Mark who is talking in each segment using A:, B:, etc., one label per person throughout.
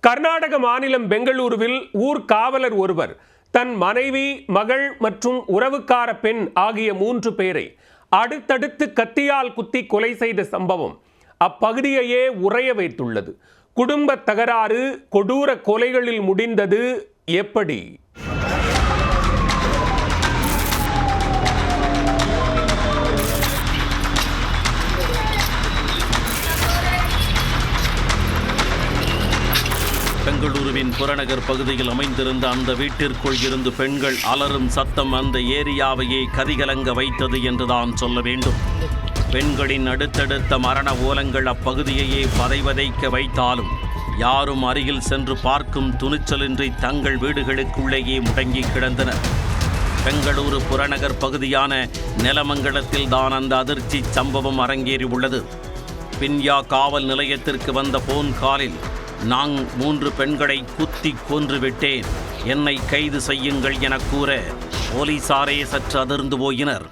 A: கர்நாடக மாநிலம் பெங்களூருவில் ஊர் காவலர் ஒருவர் தன் மனைவி மகள் மற்றும் உறவுக்கார பெண் ஆகிய மூன்று பேரை அடுத்தடுத்து கத்தியால் குத்தி கொலை செய்த சம்பவம் அப்பகுதியையே உறைய வைத்துள்ளது. குடும்ப தகராறு கொடூர கொலைகளில் முடிந்தது எப்படி?
B: பெங்களூருவின் புறநகர் பகுதியில் அமைந்திருந்த அந்த வீட்டிற்குள் இருந்து பெண்கள் அலறும் சத்தம் அந்த ஏரியாவையே கதிகலங்க வைத்தது என்றுதான் சொல்ல வேண்டும். பெண்களின் அடுத்தடுத்த மரண ஓலங்கள் அப்பகுதியையே பதைவதைக்க வைத்தாலும் யாரும் அருகில் சென்று பார்க்கும் துணிச்சலின்றி தங்கள் வீடுகளுக்குள்ளேயே முடங்கி கிடந்தனர் பெங்களூரு புறநகர் பகுதியான நிலமங்கலத்தில் தான் அந்த அதிர்ச்சி சம்பவம் அரங்கேறி உள்ளது பின்யா காவல் நிலையத்திற்கு வந்த போன் காலில் நான் மூன்று பெண்களை குத்தி கொன்றுவிட்டேன். என்னை கைது செய்யுங்கள் என கூற போலீசாரே சற்று அதிர்ந்து போயினர்.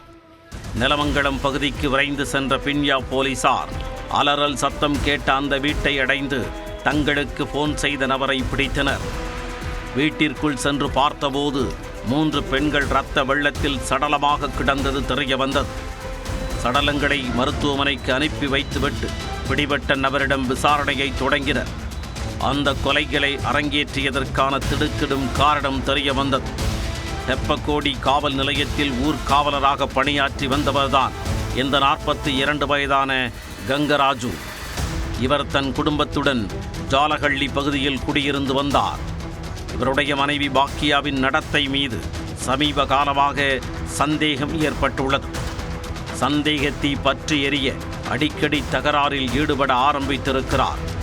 B: நிலமங்கலம் பகுதிக்கு விரைந்து சென்ற பின்யா போலீசார் அலறல் சத்தம் கேட்ட அந்த வீட்டை அடைந்து தங்களுக்கு போன் செய்த நபரை பிடித்தனர். வீட்டிற்குள் சென்று பார்த்தபோது மூன்று பெண்கள் இரத்த வெள்ளத்தில் சடலமாக கிடந்தது தெரிய வந்தது. சடலங்களை மருத்துவமனைக்கு அனுப்பி வைத்துவிட்டு பிடிபட்ட நபரிடம் விசாரணையை தொடங்கினர். அந்த கொலைகளை அரங்கேற்றியதற்கான திடுக்கிடும் காரணம் தெரிய வந்தது. தெப்பக்கோடி காவல் நிலையத்தில் ஊர்காவலராக பணியாற்றி வந்தவர்தான் இந்த நாற்பத்தி இரண்டு வயதான கங்கராஜு. இவர் தன் குடும்பத்துடன் ஜாலகள்ளி பகுதியில் குடியிருந்து வந்தார். இவருடைய மனைவி பாக்கியாவின் நடத்தை மீது சமீப காலமாக சந்தேகம் ஏற்பட்டுள்ளது. சந்தேகத்தை பற்றி எரிய அடிக்கடி தகராறில் ஈடுபட ஆரம்பித்திருக்கிறார்.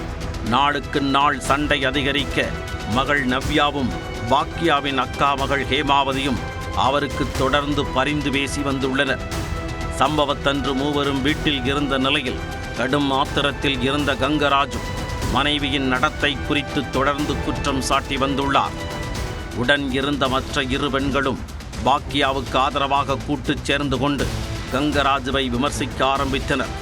B: நாளுக்கு நாள் சண்டை அதிகரிக்க மகள் நவ்யாவும் பாக்கியாவின் அக்கா மகள் ஹேமாவதியும் அவருக்கு தொடர்ந்து பரிந்து பேசி வந்துள்ளனர். சம்பவத்தன்று மூவரும் வீட்டில் இருந்த நிலையில் கடும் ஆத்திரத்தில் இருந்த கங்கராஜு மனைவியின் நடத்தை குறித்து தொடர்ந்து குற்றம் சாட்டி வந்துள்ளார். உடன் இருந்த மற்ற இரு பெண்களும் பாக்கியாவுக்கு ஆதரவாக கூட்டுச் சேர்ந்து கொண்டு கங்கராஜுவை விமர்சிக்க ஆரம்பித்தனர்.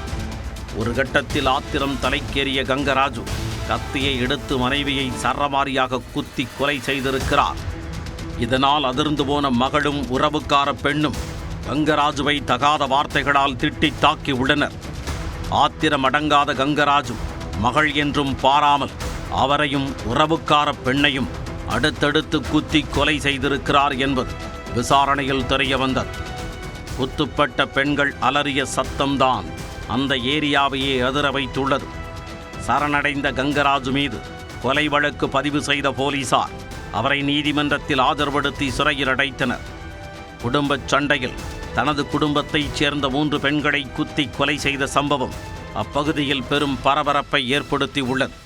B: ஒரு கட்டத்தில் ஆத்திரம் தலைக்கேறிய கங்கராஜு கத்தியை எடுத்து மனைவியை சரமாரியாக குத்தி கொலை செய்திருக்கிறார். இதனால் அதிர்ந்து போன மகளும் உறவுக்கார பெண்ணும் கங்கராஜுவை தகாத வார்த்தைகளால் திட்டி தாக்கி உள்ளனர். ஆத்திரம் அடங்காத கங்கராஜு மகள் என்றும் பாராமல் அவரையும் உறவுக்கார பெண்ணையும் அடுத்தடுத்து குத்தி கொலை செய்திருக்கிறார் என்பது விசாரணையில் தெரிய வந்தது. குத்துப்பட்ட பெண்கள் அலறிய சத்தம்தான் அந்த ஏரியாவையே அதிர வைத்துள்ளது. சரணடைந்த கங்கராஜு மீது கொலை வழக்கு பதிவு செய்த போலீசார் அவரை நீதிமன்றத்தில் ஆஜர்படுத்தி சிறையில் அடைத்தனர். குடும்பச் சண்டையில் தனது குடும்பத்தைச் சேர்ந்த மூன்று பெண்களை குத்தி கொலை செய்த சம்பவம் அப்பகுதியில் பெரும் பரபரப்பை ஏற்படுத்தி உள்ளது